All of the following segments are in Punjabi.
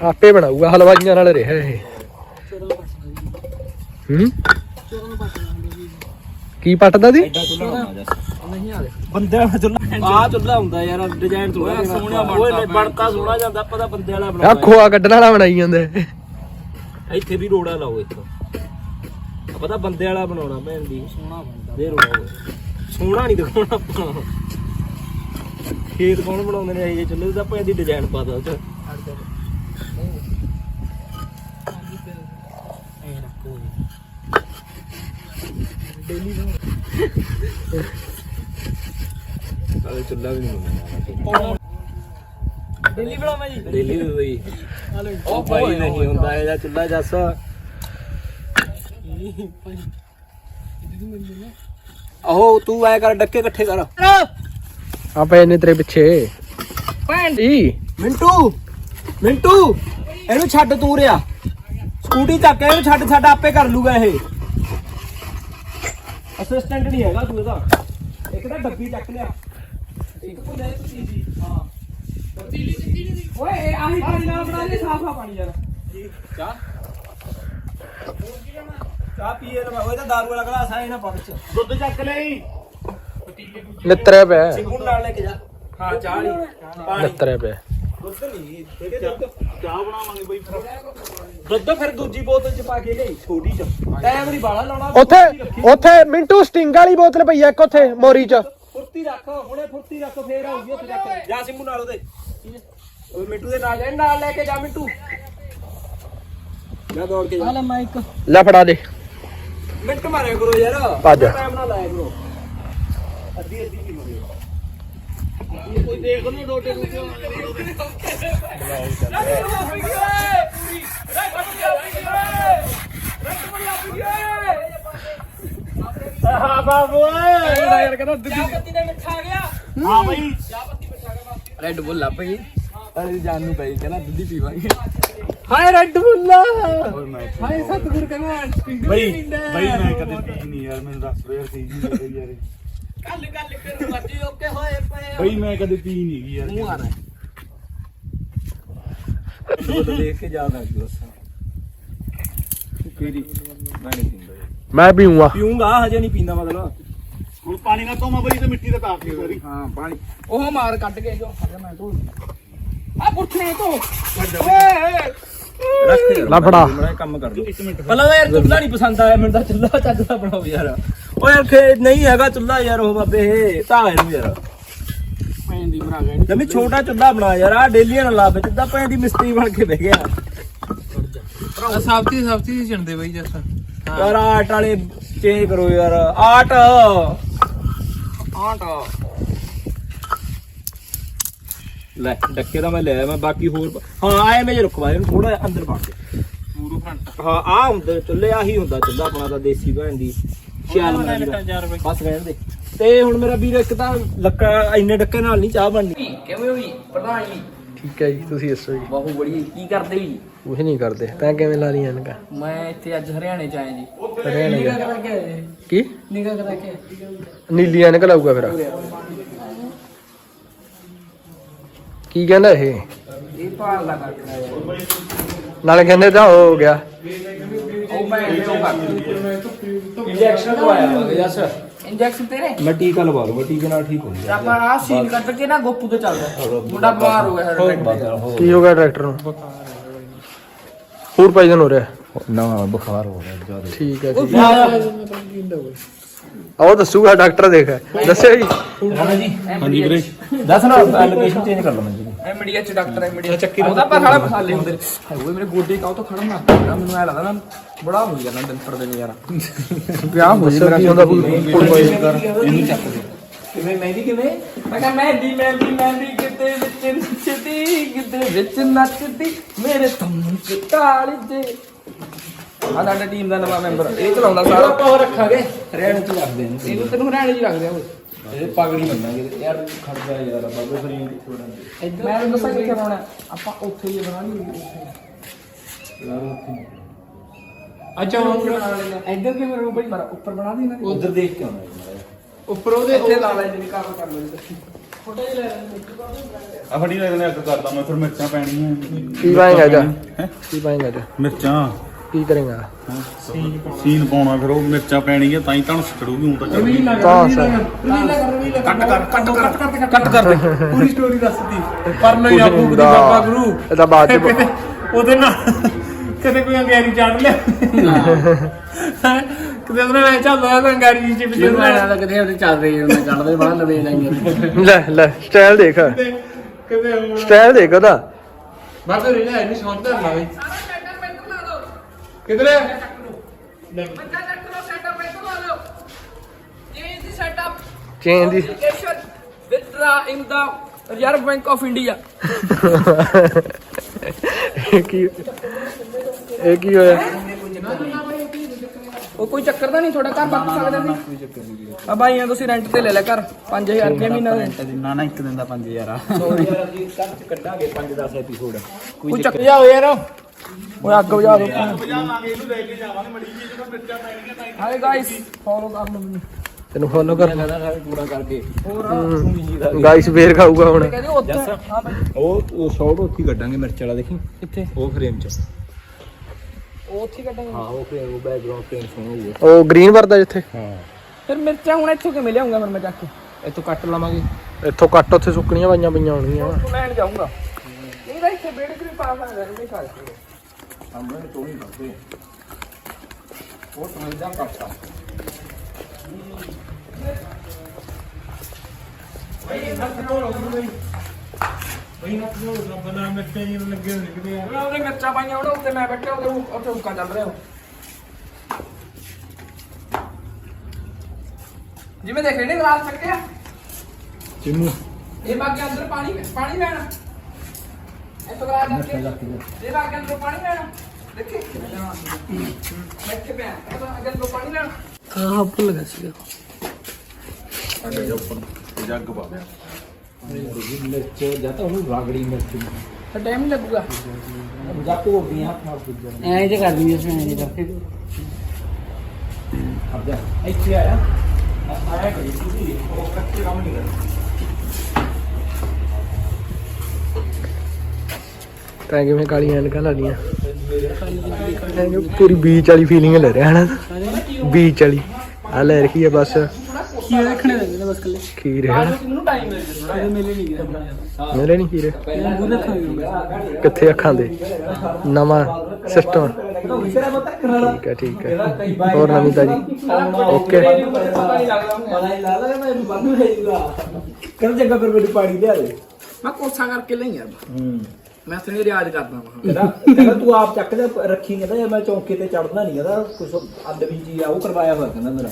ਆਪੇ ਬਣਾਊਗਾ ਹਲਵਾਈਆਂ ਨਾਲ ਰਿਹਾ ਇਹ। ਹੂੰ? ਕੀ ਪੱਟਦਾ ਦੀ ਬੰਦੇ ਵਾਲਾ ਚੁੱਲਾ ਆ ਚੁੱਲਾ ਹੁੰਦਾ ਯਾਰ ਡਿਜ਼ਾਈਨ ਥੋੜਾ ਸੋਹਣਾ ਬਣਦਾ ਓਏ ਬਣਤਾ ਸੋਹਣਾ ਜਾਂਦਾ ਪਤਾ ਬੰਦੇ ਵਾਲਾ ਆ ਬਣਾਇਆ ਖੋਆ ਕੱਢਣ ਵਾਲਾ ਬਣਾਈ ਜਾਂਦੇ ਇੱਥੇ ਵੀ ਰੋੜਾ ਲਾਓ ਇੱਕ। ਆ ਪਤਾ ਬੰਦੇ ਵਾਲਾ ਬਣਾਉਣਾ ਭੈਣ ਦੀ ਸੋਹਣਾ ਬਣਦਾ। ਦੇ ਰੋੜਾ ਓਏ ਸੋਹਣਾ ਨਹੀਂ ਦਿਖਾਉਣਾ ਆਪਾਂ। ਖੇਤ ਕੌਣ ਬਣਾਉਂਦੇ ਨੇ ਇਹ ਚੁੱਲੇ ਦਾ? ਭੈਣ ਦੀ ਡਿਜ਼ਾਈਨ ਪਾਦਾ ਉਹ ਚ ਕਾਲੇ ਚੁੱਲਾ ਵੀ ਨਹੀਂ ਬਣਾਉਣਾ ਦਿੱਲੀ ਬਣਾਵਾਂ ਜੀ। ਦਿੱਲੀ ਵੀ ਬਈ ਉਹ ਬਾਈ ਨਹੀਂ ਹੁੰਦਾ ਇਹਦਾ ਚੁੱਲਾ ਜੱਸ ਆਹੋ ਤੂੰ ਐ ਕਰ ਡੱਕੇ ਇਕੱਠੇ ਕਰ ਤੇਰੇ ਪਿੱਛੇ। ਭੈਣ ਮਿੰਟੂ ਮਿੰਟੂ ਇਹਨੂੰ ਛੱਡ ਤੂੰ ਰਿਆ ਸਕੂਟੀ ਚੱਕ ਇਹਨੂੰ ਛੱਡ ਛੱਡ ਆਪੇ ਕਰ ਲੂਗਾ ਇਹ। ਅਸਿਸਟੈਂਟ ਨਹੀਂ ਹੈਗਾ ਤੂੰ ਇਹਦਾ। ਇੱਕ ਤਾਂ ਡੱਬੀ ਚੱਕ ਲਿਆ। ਇੱਕ ਭੁੱਲੇ ਤੁਸੀਂ ਜੀ ਹਾਂ। ਓਏ ਇਹ ਆਹੀ ਪਾਣੀ ਨਾਲ ਬਣਾ ਦੇ ਸਾਫਾ ਪਾਣੀ ਯਾਰ। ਚਾਹ? ਚਾਹ ਪੀਏ ਨਾ ਉਹ ਤਾਂ ਦਾਰੂ ਵਾਲਾ ਗਲਾਸ ਆ ਇਹਨਾਂ ਪਾ ਵਿੱਚ। ਦੁੱਧ ਚੱਕ ਲਈ ਨਿੱਤਰਿਆ ਪਿਆ। ਸਿੰਗੂਨ ਨਾਲ ਲੈ ਕੇ ਜਾ। ਹਾਂ ਚਾਹ ਨਹੀਂ ਪਾਣੀ। ਨਿੱਤਰਿਆ ਪਿਆ। ਦੁੱਧ ਨਹੀਂ ਇਹਦੇ ਦੁੱਧ। ਚਾਹ ਬਣਾਵਾਂਗੇ ਬਈ ਫਿਰ। ਦੁੱਧ ਫਿਰ ਦੂਜੀ ਬੋਤਲ ਚ ਪਾ ਕੇ ਲਈ ਛੋਟੀ ਚ। ਟਾਈਮ ਨਹੀਂ ਬਾਲਾ ਲਾਉਣਾ ਉੱਥੇ ਉੱਥੇ ਮਿੰਟੂ ਸਟਿੰਗ ਵਾਲੀ ਬੋਤਲ ਪਈ ਆ ਇੱਕ ਉੱਥੇ ਮੋਰੀ ਚ। ਫੁਰਤੀ ਰੱਖ ਹੁਣੇ ਫੁਰਤੀ ਰੱਖ ਫੇਰ ਆਉਗੀ ਉੱਥੇ ਰੱਖ ਜਾ ਸਿੰਮੂ ਨਾਲ ਉਹਦੇ। ਓਏ ਮਿੰਟੂ ਦੇ ਨਾਲ ਜਾ ਨਾਲ ਲੈ ਕੇ ਜਾ ਮਿੰਟੂ। ਜਾ ਦੌੜ ਕੇ ਜਾ। ਲੈ ਮਾਈਕ। ਲੈ ਫੜਾ ਦੇ। ਮਿੰਟ ਮਾਰਿਆ ਕਰੋ ਯਾਰ। ਭੱਜ। ਟਾਈਮ ਨਾਲ ਲਾਇਆ ਕਰੋ। ਅੱਧੀ ਅੱਧੀ ਕੀ ਮਰੇ ਕੋਈ ਦੇਖ ਲਓ ਡੋਟੇ ਨੂੰ ਹਾਂ ਬਾਬੂ ਯਾਰ ਕਹਿੰਦਾ ਚਾਹ ਪੱਤੀ ਦਾ ਮਿੱਠਾ ਗਿਆ ਹਾਂ ਬਈ। ਰੈੱਡ ਬੁੱਲ ਆ ਪਈ ਅਰੇ ਜਾਨ ਨੂੰ ਪਈ ਕਹਿੰਦਾ ਦੁੱਧੀ ਪੀਵਾਂਗੇ। ਹਾਏ ਰੈੱਡ ਬੁੱਲ ਹਾਏ ਸਤਿਗੁਰ ਕਹਿੰਦਾ ਬਈ ਬਈ ਮੈਂ ਕਦੇ ਪੀ ਨਹੀਂ ਯਾਰ ਮੈਨੂੰ ਦੱਸ ਰਿਹਾ ਸੀ ਜੀ ਯਾਰ ਕੱਲ ਕੱਲ ਕਰ ਮੱਜੀ ਓਕੇ ਹੋਏ ਪਏ ਬਈ ਮੈਂ ਕਦੇ ਪੀ ਨਹੀਂ ਗਈ ਯਾਰ। ਮੂੰਹ ਆ ਰਿਹਾ। ਦੁੱਧ ਦੇਖ ਕੇ ਜਾ ਸਕਦਾ ਦੱਸਾਂ। ਪੀਰੀ ਮੈਂ ਨਹੀਂ ਪੀਂਦਾ। ਮੈਂ ਪੀਊਂਗਾ। ਪੀਊਂਗਾ ਹਜੇ ਨਹੀਂ ਪੀਂਦਾ ਮਤਲਬ। ਹੁਣ ਪਾਣੀ ਨਾਲ ਧੋਮਾ ਬਈ ਤੇ ਮਿੱਟੀ ਦਾ ਕਾਫੀ ਸਾਰੀ। ਹਾਂ ਪਾਣੀ। ਉਹ ਮਾਰ ਕੱਢ ਕੇ ਜੋ। ਹਜੇ ਮੈਂ ਤੂੰ ਆ ਪੁੱਠਨੇ ਤੋਂ ਓਏ। ਰੱਖ ਲੈ ਫੜਾ। ਮੈਂ ਕੰਮ ਕਰ ਲੂ ਪਹਿਲਾਂ ਤਾਂ ਯਾਰ ਚੁੱਲ੍ਹਾ ਨਹੀਂ ਪਸੰਦ ਆਇਆ ਮੈਨੂੰ ਤਾਂ ਚੁੱਲ੍ਹਾ ਚੱਜ ਦਾ ਬਣਾਓ ਯਾਰ। ਓ ਯਾਰ ਖੇ ਨਹੀਂ ਹੈਗਾ ਚੁੱਲ੍ਹਾ ਯਾਰ ਉਹ ਬਾਬੇ ਤਾਂ ਇਹਨੂੰ ਯਾਰ। ਭੈਣ ਦੀ ਭਰਾ ਗਏ ਜਮੀ ਛੋਟਾ ਚੁੱਲ੍ਹਾ ਬਣਾ ਯਾਰ ਆ ਡੇਲੀਆਂ ਨਾਲ ਲਾ ਵਿੱਚ ਤਾਂ ਪੈਣ ਦੀ ਮਿਸਤਰੀ ਬਣ ਕੇ ਬਹਿ ਗਿਆ। ਸਾਫਤੀ ਸਾਫਤੀ ਚੰਦੇ ਬਈ ਜੱਸ। ਯਾਰ ਆਟ ਵਾਲੇ ਚੇਂਜ ਕਰੋ ਯਾਰ ਆਟ। ਆਟ। ਲੈ ਡੱਕੇ ਦਾ ਮੈਂ ਲਿਆ ਮੈਂ ਬਾਕੀ ਹੋਰ ਹਾਂ ਆਏ ਮੈਂ ਜੇ ਰੁਕਵਾ ਇਹਨੂੰ ਥੋੜਾ ਜਿਹਾ ਅੰਦਰ ਪਾ ਦੇ ਪੂਰੂ ਫਰੰਟ ਹਾਂ ਆ ਹੁੰਦਾ ਚੁੱਲ੍ਹੇ ਆਹੀ ਹੁੰਦਾ ਚੁੱਲ੍ਹਾ ਆਪਣਾ ਤਾਂ ਦੇਸੀ ਭੈਣ ਦੀ। ਦਾ 1000 ਰੁਪਏ ਬਸ ਰਹਿਣ ਦੇ। ਤੇ ਹੁਣ ਮੇਰਾ ਵੀਰ ਇੱਕ ਤਾਂ ਲੱਕਾ ਇੰਨੇ ਡੱਕੇ ਨਾਲ ਨਹੀਂ ਚਾਹ ਬਣਨੀ ਕਿਵੇਂ ਹੋਈ ਪ੍ਰਧਾਨ ਜੀ। ਠੀਕ ਹੈ ਜੀ ਤੁਸੀਂ ਦੱਸੋ ਜੀ। ਬਾਹੂ ਬੜੀ ਕੀ ਕਰਦੇ ਜੀ? ਕੁਝ ਨਹੀਂ ਕਰਦੇ। ਤੈਂ ਕਿਵੇਂ ਲਾ ਲਈਆਂ ਇਹਨਾਂ ਮੈਂ ਇੱਥੇ ਅੱਜ ਹਰਿਆਣੇ ਚ ਆਇਆ ਜੀ। ਹਰਿਆਣੇ ਨਿਗਾ ਗਿਆ। ਕਰਾ ਕੇ ਨਿਗਾ ਕਰਾ ਕੇ ਨੀਲੀਆਂ ਨਿਕਲ ਆਊਗਾ ਫਿਰ। ਕੀ ਕਹਿੰਦਾ ਇਹ? ਇਹ ਭਾਲ ਦਾ ਨਾਲੇ ਕਹਿੰਦੇ ਤਾਂ ਹੋ ਗਿਆ। ਉਹ ਮੈਂ ਇਹ ਇੰਜੈਕਸ਼ਨ ਲਵਾਇਆ ਵਾ ਜਸ ਇੰਜੈਕਸ਼ਨ ਤੇਰੇ? ਮੈਂ ਟੀਕਾ ਲਵਾ ਦੂੰਗਾ ਟੀਕੇ ਨਾਲ ਠੀਕ ਹੋ ਤੇ ਆਪਾਂ ਆ ਸੀਨ ਕੱਟ ਕੇ ਨਾ ਗੋਪੂ ਤੇ ਚੱਲਦਾ ਮੁੰਡਾ ਬਿਮਾਰ ਹੋ ਗਿਆ ਸਾਡਾ ਕੀ ਹੋ ਗਿਆ ਡਾਕਟਰ ਨੂੰ? ਹੋਰ ਪਾਈਜਨ ਹੋ ਰਿਹਾ? ਨਾ ਬੁਖਾਰ ਹੋ ਰਿਹਾ ਜ਼ਿਆਦਾ। ਠੀਕ ਹੈ ਹੈ। ਉਹ ਦੱਸੂਗਾ ਡਾਕਟਰ ਦੇਖ। ਦੱਸਿਓ ਜੀ। ਹਾਂਜੀ ਵੀਰੇ। ਦੱਸ ਨਾ ਲੋਕੇਸ਼ਨ ਚੇਂਜ ਕਰ ਲਵਾਂ ਜੀ ਐਮਡੀਆ ਚ ਡਾਕਟਰ ਐਮਡੀਆ ਚੱਕੀ ਉਹਦਾ ਪਰ ਖੜਾ ਮਸਾਲੇ ਹੁੰਦੇ। ਨੇ ਹਾਏ ਓਏ ਮੇਰੇ ਗੋਡੇ ਕਾਹ ਤੋਂ ਖੜਾ ਨਾ ਪਿਆ ਮੈਨੂੰ ਐ ਲੱਗਦਾ ਨਾ ਬੜਾ ਹੋ ਗਿਆ ਨਾ ਦਿਨ ਪਰ ਦਿਨ ਯਾਰ। ਵਿਆਹ ਹੋ ਜੀ ਮੇਰਾ ਹੁੰਦਾ ਕੋਈ ਕਿਵੇਂ ਮਹਿੰਦੀ ਕਿਵੇਂ? ਮੈਂ ਕਿਹਾ ਮਹਿੰਦੀ ਮਹਿੰਦੀ ਮਹਿੰਦੀ ਕਿਤੇ ਵਿੱਚ ਨੱਚਦੀ ਕਿਤੇ ਵਿੱਚ ਨੱਚਦੀ ਮੇਰੇ ਤੁਮ ਚ ਕਾਲ ਜੇ ਆ ਸਾਡਾ ਟੀਮ ਦਾ ਨਵਾਂ ਮੈਂਬਰ ਇਹ ਚਲਾਉਂਦਾ ਸਾਰਾ। ਆਪਾਂ ਉਹ ਰੱਖਾਂਗੇ। ਹਰਿਆਣੇ ਚ ਰੱਖਦੇ ਨੇ। ਇਹਨੂੰ ਤੈਨੂੰ ਹਰਿਆਣੇ ਜੀ ਰੱਖਦੇ ਆ ਓਏ। ਇਹ ਪਗੜੀ ਮੰਨਾਂਗੇ ਯਾਰ ਖੜਦਾ ਯਾਰ ਬਾਬੇ ਫਰੀਦ ਥੋੜਾ ਮੈਂ ਦੱਸਾਂ ਕਿੱਥੇ ਬਣਾਉਣਾ ਆਪਾਂ ਉੱਥੇ ਹੀ ਬਣਾ ਲਈ ਅੱਛਾ ਹੁਣ ਇੱਧਰ ਕਿਵੇਂ ਰੂ ਬਈ? ਮਾਰਾ ਉੱਪਰ ਬਣਾ ਦੀ ਨਾ ਉਧਰ ਦੇਖ ਕੇ ਆਉਣਾ ਯਾਰ ਉੱਪਰ ਉਹਦੇ ਇੱਥੇ ਲਾ ਲੈ ਜਿਹੜੀ ਕੰਮ ਕਰ ਲੋ ਆ ਫੜੀ ਲੈ ਅੱਗ ਕਰਦਾ ਮੈਂ ਫਿਰ ਮਿਰਚਾਂ ਪੈਣੀਆਂ। ਕੀ ਪਾਏਂਗਾ ਜਾ ਹੈਂ? ਕੀ ਪਾਏਂਗਾ ਜਾ ਮਿਰਚਾਂ। ਕੀ ਕਰੇਗਾ? ਸੀਨ ਪਾਉਣਾ ਫਿਰ ਉਹ ਮਿਰਚਾਂ ਪੈਣੀਆਂ ਤਾਂ ਹੀ ਤਾਂ ਚੜੂਗੀ ਹੁਣ ਤਾਂ ਚੜੂਗੀ ਤਾਂ ਸਰ। ਕੱਟ ਕਰ। ਕੱਟ ਕਰ ਕੱਟ ਕਰ ਦੇ। ਪੂਰੀ ਸਟੋਰੀ ਦੱਸਦੀ ਪਰ ਨਹੀਂ ਆਪੂ ਦੀ ਬਾਬਾ ਗੁਰੂ। ਇਹ ਤਾਂ ਬਾਅਦ ਚ ਉਹਦੇ ਨਾਲ ਕਦੇ ਕੋਈ ਅੰਗਾਰੀ ਚਾੜ ਲਿਆ। ਕਦੇ ਉਹਨੇ ਐ ਚੱਲਦਾ ਤਾਂ ਅੰਗਾਰੀ ਜੀ ਪਿੱਛੇ ਤਾਂ ਕਿਤੇ ਉਹਦੇ ਚੱਲ ਰਹੀ ਉਹਨੇ ਕੱਢਦੇ ਬੜਾ ਲਵੇ ਲਾਈਆਂ ਲੈ ਲੈ ਸਟਾਈਲ ਦੇਖ। ਕਦੇ ਸਟਾਈਲ ਦੇਖ ਉਹਦਾ। ਬਾਤ ਰੇ ਲੈ ਨਹੀਂ ਸੌਂਦਾ ਨਾ ਵੇ ਕਿਧਰੇ? ਚੇਂਜ ਦੀ withdraw in the Reserve Bank of India. ਇਹ ਕੀ ਇਹ ਕੀ ਹੋਇਆ? ਉਹ ਕੋਈ ਚੱਕਰ ਤਾਂ ਨਹੀਂ ਤੁਹਾਡਾ ਘਰ ਬੱਕ ਸਕਦਾ ਸੀ ਆ ਭਾਈਆਂ ਤੁਸੀਂ ਰੈਂਟ ਤੇ ਲੈ ਲੈ ਘਰ 5000 ਰੁਪਏ ਮਹੀਨਾ ਦੇ। ਨਾ ਨਾ ਇੱਕ ਦਿਨ ਦਾ 5000 ਆ। ਕੱਢਾਂਗੇ 5-10 ਐਪੀਸੋਡ ਕੋਈ ਚੱਕਰ ਜਾ ਯਾਰ। ਓਏ ਅੱਗ ਵਜਾ ਦੋ। ਹਾਏ ਗਾਇਸ ਫੋਲੋ ਕਰ ਲਓ ਮੈਨੂੰ। ਤੈਨੂੰ ਫੋਲੋ ਕਰ ਪੂਰਾ ਕਰਕੇ। ਹੋਰ ਗਾਇਸ ਫੇਰ ਖਾਊਗਾ ਹੁਣ। ਕਹਿੰਦੇ ਉੱਥੇ। ਹਾਂ ਉਹ ਉਹ ਸ਼ਾਟ ਉੱਥੇ ਹੀ ਕੱਢਾਂਗੇ ਮਿਰਚ ਵਾਲਾ ਦੇਖੀ? ਕਿੱਥੇ? ਉਹ ਫਰੇਮ 'ਚ। ਉਹ ਉੱਥੇ ਕੱਢਾਂਗੇ। ਹਾਂ ਉਹ ਫਰੇਮ ਉਹ ਬੈਕਗ੍ਰਾਉਂਡ ਫਰੇਮ ਸੋਹਣਾ ਹੋਊਗਾ। ਉਹ ਗ੍ਰੀਨ ਵਰਦਾ ਜਿੱਥੇ? ਹਾਂ। ਫਿਰ ਮਿਰਚਾਂ ਹੁਣ ਇੱਥੋਂ ਕਿਵੇਂ ਲਿਆਉਂਗਾ ਫਿਰ ਮੈਂ ਚੱਕ ਕੇ? ਇੱਥੋਂ ਕੱਟ ਲਵਾਂਗੇ। ਇੱਥੋਂ ਕੱਟ ਉੱਥੇ ਸੁੱਕਣੀਆਂ ਪਾਈਆਂ ਪਈਆਂ ਹੋਣਗੀਆਂ। ਉੱਥੋਂ ਲੈਣ ਜਾਊਂਗਾ। ਨਹੀਂ ਤਾਂ ਇੱਥੇ ਬੇੜ ਵੀ ਪਾ ਸਕਦਾ ਨਹੀਂ ਖਾ ਸਕਦੇ। ਸਾਹਮਣੇ ਤੋਂ ਹੀ ਕਰਦੇ ਉਹ ਸਮਝਦਾ ਕੱਟਾ ਉਹਨਾਂ ਉਹਦੇ ਮਿਰਚਾਂ ਪਾਈਆਂ ਉਹਨਾਂ ਉੱਤੇ ਮੈਂ ਬੈਠਾ ਉਹਦੇ ਉੱਥੇ ਹੁੱਕਾ ਚੱਲ ਰਿਹਾ ਉਹ ਜਿਵੇਂ ਦੇਖ ਰਹੇ ਨੇ ਗਲਾਸ ਚੱਕਿਆ? ਚਿੰਨੂ ਇਹ ਬਾਕੀ ਅੰਦਰ ਪਾਣੀ ਪਾਣੀ ਲੈਣਾ। ਇਹ ਤੋਂ ਗਲਾਸ ਚੱਕੇ ਇਹ ਬਾਕੀ ਅੰਦਰ ਪਾਣੀ ਲੈਣਾ ਦੇਖੇ ਬੈਠੇ ਪਿਆ ਇਹ ਤਾਂ ਅੱਗੇ ਅੰਦਰ ਪਾਣੀ ਲੈਣਾ ਹਾਂ ਭੁੱਲ ਗਿਆ ਸੀਗਾ ਜੱਗ ਪਾ ਦੇ ਮਿਰਚ ਜਾਂ ਤਾਂ ਉਹਨੂੰ ਰਾਗੜੀ ਮਿਰਚ ਤਾਂ ਟਾਈਮ ਨਹੀਂ ਲੱਗੂਗਾ ਜਾਂ ਧੋਦੀਆਂ ਹੱਥ ਨਾਲ ਪੁੱਜਣ ਐਂ ਜੇ ਕਰ ਦਿੰਦੀ ਅਸੀਂ ਐਂ ਜੇ ਕਰਕੇ ਆ ਜਾ ਇੱਥੇ ਆਇਆ ਆਇਆ ਕਰੀ ਤੁਸੀਂ ਉਹ ਕੱਚੇ ਕੰਮ ਨਹੀਂ ਕਰਦਾ ਤਾਂ ਕਿਵੇਂ ਕਾਲੀਆਂ ਐਨਕਾਂ ਲਾ ਲੀਆਂ ਪੂਰੀ ਬੀਚ ਵਾਲੀ ਫੀਲਿੰਗ ਲੈ ਰਿਹਾ ਹਨਾ। ਬੀਚ ਵਾਲੀ। ਆ ਲੈ ਰੱਖੀ ਹੈ ਬਸ। ਕੀ ਰੱਖਣੇ ਲੱਗੇ ਨੇ ਬਸ ਕੱਲੇ ਖੀਰ। ਹੈ ਮੈਨੂੰ ਟਾਈਮ ਮਿਲ ਮੇਲੇ ਨਹੀਂ ਗਿਆ ਮੇਰੇ ਨਹੀਂ ਖੀਰੇ। ਮੂੰਹ ਰੱਖਾਂਗੇ ਕਿੱਥੇ ਅੱਖਾਂ ਦੇ? ਨਵਾਂ ਸਿਸਟਮ ਠੀਕ ਹੈ ਠੀਕ ਹੈ ਹੋਰ ਨਵੀਂ ਤਾਜੀ। ਓਕੇ। ਲੱਗਦਾ ਕਰ ਜੱਗਾ ਪਰ ਮੈਨੂੰ ਪਾਣੀ ਲਿਆ ਦੇ। ਮੈਂ ਕੋਸਾ ਕਰਕੇ ਲਈ ਯਾਰ ਹੂੰ। ਮੈਂ ਤੇ ਰਿਆਜ਼ ਕਰਦਾ ਹਾਂ ਕਹਿੰਦਾ ਕਹਿੰਦਾ ਤੂੰ ਆਪ ਚੱਕ ਜਾ ਰੱਖੀ ਕਹਿੰਦਾ ਮੈਂ ਚੌਂਕੇ ਤੇ ਚੜਨਾ ਨਹੀਂ ਕਹਿੰਦਾ ਕੁਛ ਅੱਡ ਵੀ ਜੀ ਆ ਉਹ ਕਰਵਾਇਆ ਹੋਇਆ ਕਹਿੰਦਾ ਮੇਰਾ।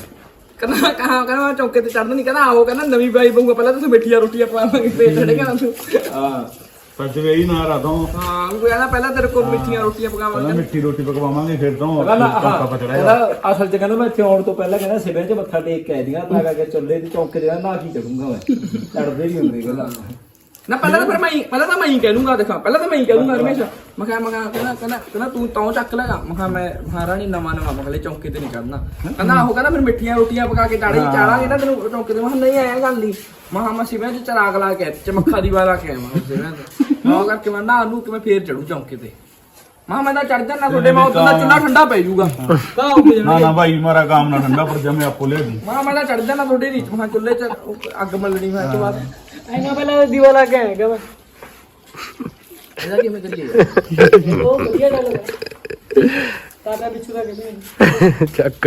ਕਹਿੰਦਾ ਕਹਾ ਕਹਿੰਦਾ ਮੈਂ ਚੌਕੇ ਤੇ ਚੜਨ ਨਹੀਂ ਕਹਿੰਦਾ ਆਓ ਕਹਿੰਦਾ ਨਵੀਂ ਬਾਈ ਬਹੂਗਾ ਪਹਿਲਾਂ ਤੁਸੀਂ ਮਿੱਠੀਆਂ ਰੋਟੀਆਂ ਪਵਾਵਾਂਗੇ ਫੇਰ ਚੜੇਗਾ ਨਾ ਤੂੰ। ਹਾਂ। ਸੱਚ ਵੇ ਹੀ ਨਾ ਰਾਦੋਂ ਹਾਂ ਉਹ ਕਹਿੰਦਾ ਪਹਿਲਾਂ ਤੇਰੇ ਕੋਲ ਮਿੱਠੀਆਂ ਰੋਟੀਆਂ ਪਕਾਵਾਂਗੇ। ਮਿੱਠੀ ਰੋਟੀ ਪਕਵਾਵਾਂਗੇ ਫਿਰ ਤੋਂ ਕਹਿੰਦਾ ਕਾਕਾ ਕਹਿੰਦਾ ਅਸਲ ਚ ਕਹਿੰਦਾ ਮੈਂ ਇੱਥੇ ਆਉਣ ਤੋਂ ਪਹਿਲਾਂ ਕਹਿੰਦਾ ਸਿਵਿਆਂ 'ਚ ਮੱਥਾ ਟੇਕ ਕੇ ਆਇਆ ਸੀਗਾ ਤਾਂ ਕਰਕੇ ਚੱਲੇ ਤੇ ਚੌਂਕੇ ਤੇ ਨਾ ਕੀ ਚੜੂੰਗਾ ਮੈਂ। ਚੜਦੇ ਨਹੀਂ ਹੁੰਦੇ ਕਹਿੰਦਾ। ਨਾ ਪਹਿਲਾਂ ਤਾਂ ਫਿਰ ਮੈਂ ਹੀ- ਪਹਿਲਾਂ ਤਾਂ ਮੈਂ ਹੀ ਕਹਿ ਦੂੰਗਾ ਦੇਖਾਂ ਪਹਿਲਾਂ ਤਾਂ ਮੈਂ ਹੀ ਕਹਿ ਦੂੰਗਾ ਹਮੇਸ਼ਾ। ਮੈਂ ਕਿਹਾ ਮੈਂ ਕਿਹਾ ਕਹਿੰਦਾ ਕਹਿੰਦਾ ਕਹਿੰਦਾ ਤੂੰ ਤਾਂ ਚੱਕ ਲੈਗਾ ਮੈਂ ਕਿਹਾ ਮੈਂ ਮਹਾਰਾਣੀ ਨਵਾਂ ਨਵਾਂ ਮਗਲੇ ਚੌਂਕੇ ਤੇ ਨਹੀਂ ਕਰਨਾ ਕਹਿੰਦਾ ਆਹੋ ਕਹਿੰਦਾ ਫਿਰ ਮਿੱਠੀਆਂ ਰੋਟੀਆਂ ਪਕਾ ਕੇ ਚਾੜੇ ਚਾੜਾਂਗੇ ਨਾ ਤੈਨੂੰ ਚੌਂਕੇ ਤੇ। ਮੈਂ ਕਿਹਾ ਨਹੀਂ ਆਇਆ ਗੱਲ ਨਹੀਂ ਮਹਾ ਮੈਂ ਸਿਵਿਆਂ 'ਚ ਚਰਾਗ ਲਾ ਕੇ ਚਮੱਖਾ ਦੀ ਵਾਲਾ ਕੇ ਆਇਆ। ਮੈਂ ਸਿਵਿਆਂ ਤੇ ਮੈਂ ਉਹ ਕਰਕੇ ਮੈਂ ਨਾ ਨੂੰ ਕਿ ਮੈਂ ਫੇਰ ਚੜੂ ਚੌਂਕੇ ਤੇ? ਮਹਾ ਮੈਂ ਤਾਂ ਚੜ ਜਾਣਾ ਤੁਹਾਡੇ ਮੈਂ ਉਦੋਂ ਦਾ ਚੁੱਲਾ ਠੰਡਾ ਪੈ ਜਾਊਗਾ। ਨਾ ਨਾ ਭਾਈ ਮਾਰਾ ਕੰਮ ਨਾ ਠੰਡਾ ਪਰ ਜਮੇ ਆਪੋ ਲੈ ਦੀ ਮਹਾ ਮੈਂ ਤਾਂ ਚੜ ਜਾਣਾ ਤੁਹਾਡੇ ਰੀਚ ਮਹਾ ਚੁੱਲੇ 'ਚ ਉਹ ਅੱਗ ਮਲਣੀ ਮੈਂ ਤੋਂ ਬਾਅਦ। ਐਨਾ ਪਹਿਲਾਂ ਦੀਵਾ ਲਾ ਕੇ ਆਏਗਾ ਮੈਂ ਇਹਦਾ ਕਿਵੇਂ ਕਰੀਏ ਉਹ ਵਧੀਆ ਗੱਲ ਹੈ। ਤਾਤਾ ਪਿੱਛੂ ਦਾ ਚੱਕ।